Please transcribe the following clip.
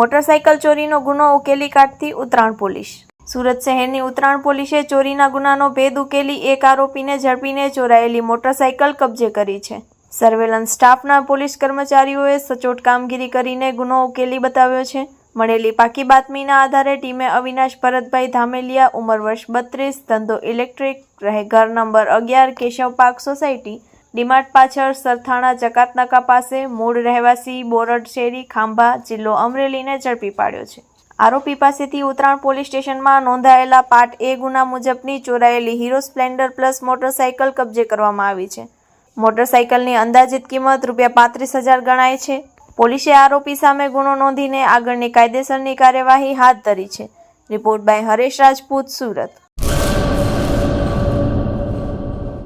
Motorcycle ચોરીનો ગુનો ઉકેલી કાઢતી ઉત્તરાયણ પોલીસ. સુરત શહેરની ઉત્તરાયણ પોલીસે ચોરીના ગુનાનો ભેદ ઉકેલી એક આરોપીને ઝડપીને ચોરાયેલી મોટરસાઇકલ કબજે કરી છે. સર્વેલન્સ સ્ટાફના પોલીસ કર્મચારીઓએ સચોટ કામગીરી કરીને ગુનો ઉકેલી બતાવ્યો છે. મળેલી પાકી બાતમીના આધારે ટીમે અવિનાશ ભરતભાઈ ધામેલિયા, ઉંમર વર્ષ બત્રીસ, ધંધો ઇલેક્ટ્રિક રહે ઘર નંબર અગિયાર, કેશવ પાર્ક સોસાયટી ડીમાર્ટ પાછળ સરથાણા જકાતનાકા પાસે મૂળ રહેવાસી બોરડ શેરી ખાંભા જિલ્લો અમરેલીને ઝડપી પાડ્યો છે. આરોપી પાસેથી ઉત્તરાયણ પોલીસ સ્ટેશનમાં નોંધાયેલા પાર્ટ એ ગુના મુજબની ચોરાયેલી હીરો સ્પ્લેન્ડર પ્લસ મોટરસાઇકલ કબજે કરવામાં આવી છે. મોટરસાઇકલની અંદાજિત કિંમત રૂપિયા પાંત્રીસ હજાર ગણાય છે. પોલીસે આરોપી સામે ગુનો નોંધીને આગળની કાયદેસરની કાર્યવાહી હાથ ધરી છે. Report by Haresh Rajput, Surat.